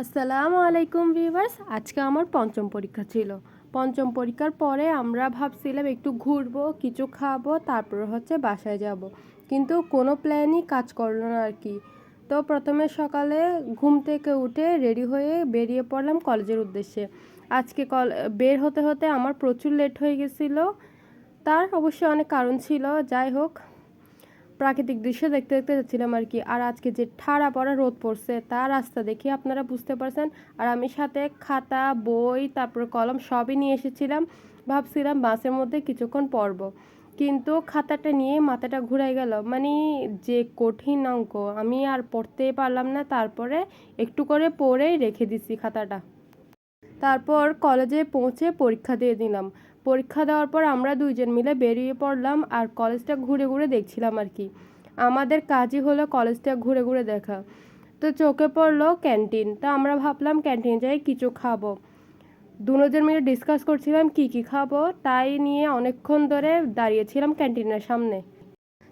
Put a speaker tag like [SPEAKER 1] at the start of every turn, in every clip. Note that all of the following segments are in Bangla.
[SPEAKER 1] আসসালামু আলাইকুম ভিউয়ার্স। আজকে আমার পঞ্চম পরীক্ষা ছিল। পঞ্চম পরীক্ষার পরে আমরা ভাবছিলাম একটু ঘুরবো, কিছু খাব, তারপর হচ্ছে বাসায় যাব। কিন্তু কোনো প্ল্যানই কাজ করল না আর কি। তো প্রথমে সকালে ঘুম থেকে উঠে রেডি হয়ে বেরিয়ে পড়লাম কলেজের উদ্দেশ্যে। আজকে কল বের হতে হতে আমার প্রচুর লেট হয়ে গেছিল। তার অবশ্যই অনেক কারণ ছিল। যাই হোক প্রাকৃতিক দৃশ্য দেখতে দেখতে যাচ্ছিলাম আর কি। আর আজকে যে ঠাড়া পড়া রোদ পড়ছে, তা রাস্তা দেখে আপনারা বুঝতে পারছেন। আর আমি সাথে খাতা, বই, তারপর কলম সবই নিয়ে এসেছিলাম। ভাবছিলাম বাসের মধ্যে কিছুক্ষণ পড়ব। কিন্তু খাতাটা নিয়ে মাথাটা ঘুরাই গেল। মানে যে কঠিন অঙ্ক, আমি আর পড়তেই পারলাম না। তারপরে একটু করে পড়েই রেখে দিছি খাতাটা। তারপর কলেজে পৌঁছে পরীক্ষা দিয়ে দিলাম। পরীক্ষা দেওয়ার পর আমরা দুইজন মিলে বেরিয়ে পড়লাম আর কলেজটা ঘুরে ঘুরে দেখছিলাম আর কি। আমাদের কাজই হলো কলেজটা ঘুরে ঘুরে দেখা। তো চোখে পড়ল ক্যান্টিন। তা আমরা ভাবলাম ক্যান্টিনে যাই কিছু খাব। দুজন মিলে ডিসকাস করছিলাম কি কি খাব। তাই নিয়ে অনেকক্ষণ ধরে দাঁড়িয়েছিলাম ক্যান্টিনের সামনে।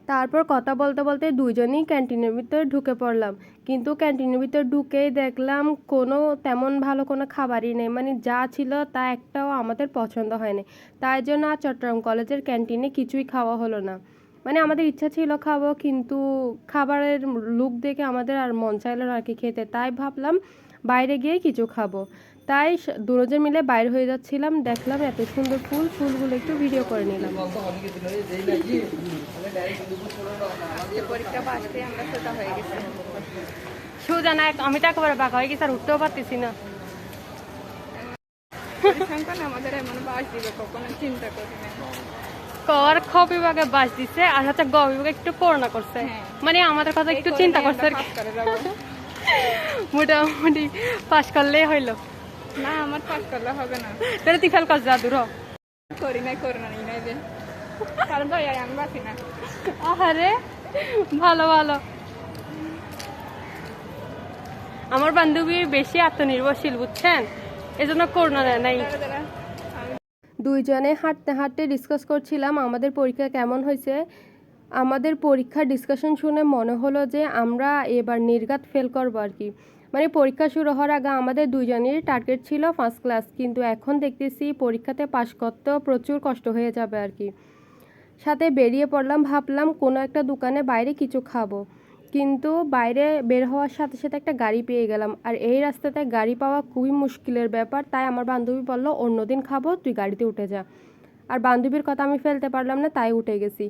[SPEAKER 1] তারপর কথা বলতে বলতে দুজনেই ক্যান্টিনের ভিতরে ঢুকে পড়লাম। কিন্তু ক্যান্টিনের ভিতরে ঢুকেই দেখলাম কোনো তেমন ভালো কোনো খাবারই নেই। মানে যা ছিল তা একটাও আমাদের পছন্দ হয়নি। তাই জন্য আর চট্টগ্রাম কলেজের ক্যান্টিনে কিছুই খাওয়া হলো না। মানে আমাদের ইচ্ছা ছিল খাব, কিন্তু খাবারের লুক দেখে আমাদের আর মন চাইলো না আর কি খেতে। তাই ভাবলাম বাইরে গিয়ে কিছু খাব। তাই দুজন মিলে বাইরে হয়ে যাচ্ছিলাম দেখলাম এত সুন্দর ফুল ফুলগুলো একটু ভিডিও করে নিলাম।
[SPEAKER 2] সোজা
[SPEAKER 1] না আমি তো একেবারে বাঁকা হয়ে গেছি আর উঠতেও পারতেছি না।
[SPEAKER 2] আমাদের এমন বাস দিবে কখনো চিন্তা করি না।
[SPEAKER 1] কর খ বিভাগে বাস দিছে আর হচ্ছে গ বিভাগে একটু করোনা করছে।
[SPEAKER 2] হ্যাঁ।
[SPEAKER 1] মানে আমাদের কথা একটু চিন্তা করছে আর কি। মোটামুটি পাস করলেই হইল।
[SPEAKER 2] না আমার পাস করলে হবে না।
[SPEAKER 1] তাহলে তুই ফেল কর যা দূর
[SPEAKER 2] করি নাই নাই যে কারণ তো আমি বাঁচি না।
[SPEAKER 1] আহারে ভালো ভালো। আমার বান্ধবী বেশি আত্মনির্ভরশীল বুঝছেন? এজন্য করোনা নেয় নাই। দুইজনে হাঁটতে হাঁটতে ডিসকাস করছিলাম আমাদের পরীক্ষা কেমন হয়েছে। আমাদের পরীক্ষার ডিসকাশন শুনে মনে হলো যে আমরা এবার নির্ঘাত ফেল করব আর কি। মানে পরীক্ষা শুরু হওয়ার আগে আমাদের দুইজনেরই টার্গেট ছিল ফার্স্ট ক্লাস কিন্তু এখন দেখতেছি পরীক্ষাতে পাশ করতেও প্রচুর কষ্ট হয়ে যাবে আর কি। সাথে বেরিয়ে পড়লাম, ভাবলাম কোনো একটা দোকানে বাইরে কিছু খাব। কিন্তু বাইরে বের হওয়ার সাথে সাথে একটা গাড়ি পেয়ে গেলাম। আর এই রাস্তাতে গাড়ি পাওয়া খুবই মুশকিলের ব্যাপার, তাই আমার বান্ধবী বলল, অন্যদিন খাব, তুই গাড়িতে উঠে যা। আর বান্ধবীর কথা আমি ফেলতে পারলাম না, তাই উঠে গেছি।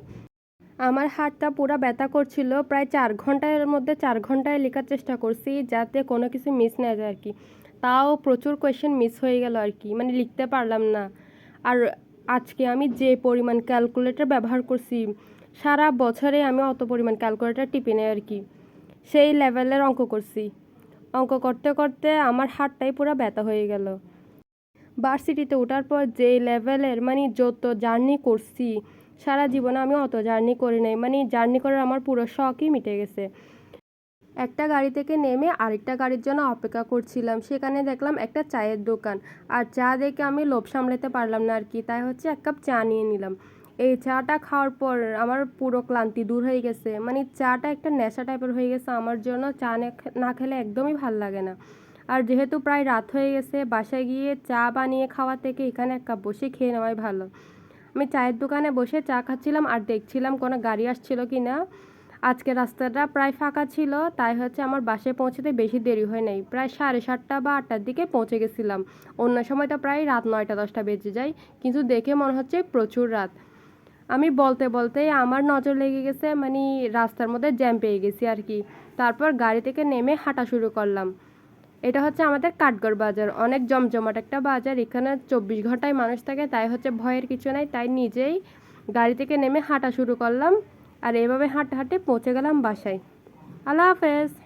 [SPEAKER 1] আমার হাতটা পুরো ব্যথা করছিল। প্রায় চার ঘণ্টার মধ্যে চার ঘন্টায় লেখার চেষ্টা করছি যাতে কোনো কিছু মিস না যায় আর কি। তাও প্রচুর কোয়েশ্চেন মিস হয়ে গেল আর কি মানে লিখতে পারলাম না। আর আজকে আমি যে পরিমাণ ক্যালকুলেটর ব্যবহার করছি, সারা বছরে আমি অত পরিমাণ ক্যালকুলেটর টিপি নেই আর কি। সেই লেভেলের অঙ্ক করছি। অঙ্ক করতে করতে আমার হাতটাই পুরো ব্যথা হয়ে গেল। ভার্সিটিতে ওঠার পর যে লেভেলের মানে যত জার্নি করছি সারা জীবনে আমি অত জার্নি করি নাই। মানে জার্নি করার আমার পুরো শখই মিটে গেছে। একটা গাড়ি থেকে নেমে আরেকটা গাড়ির জন্য অপেক্ষা করছিলাম। সেখানে দেখলাম একটা চায়ের দোকান। আর চা দেখে আমি লোভ সামলাতে পারলাম না আর কি তাই হচ্ছে এক কাপ চা নিয়ে নিলাম। এই চাটা খাওয়ার পর আমার পুরো ক্লান্তি দূর হয়ে গেছে। মানে চাটা একটা নেশা টাইপের হয়ে গেছে আমার জন্য। চা না- খেলে একদমই ভালো লাগে না। আর যেহেতু প্রায় রাত হয়ে গেছে, বাসায় গিয়ে চা বানিয়ে খাওয়া থেকে এখানে এক কাপ বসে খেয়ে নেওয়াই ভালো। আমি চায়ের দোকানে বসে চা খাচ্ছিলাম আর দেখছিলাম কোনো গাড়ি আসছিল কি না। আজকে রাস্তাটা প্রায় ফাঁকা ছিল, তাই হচ্ছে আমার বাসে পৌঁছতে বেশি দেরি হয় নাই। প্রায় সাড়ে সাতটা বা আটটার দিকে পৌঁছে গেছিলাম। অন্য সময় তো প্রায় রাত নয়টা, দশটা বেজে যায়, কিন্তু দেখে মনে হচ্ছে প্রচুর রাত। আমি বলতে বলতে আমার নজর লেগে গেছে মানে রাস্তার মধ্যে জ্যাম পেয়ে গেছি আর কি। তারপর গাড়ি থেকে নেমে হাঁটা শুরু করলাম। এটা হচ্ছে আমাদের কাঠগড় বাজার। অনেক জমজমাট একটা বাজার, এখানে চব্বিশ ঘন্টায় মানুষ থাকে, তাই হচ্ছে ভয়ের কিছু নাই, তাই নিজেই গাড়ি থেকে নেমে হাঁটা শুরু করলাম। আর এভাবে হাঁটতে হাঁটতে পৌঁছে গেলাম বাসায়। আল্লাহ হাফেজ।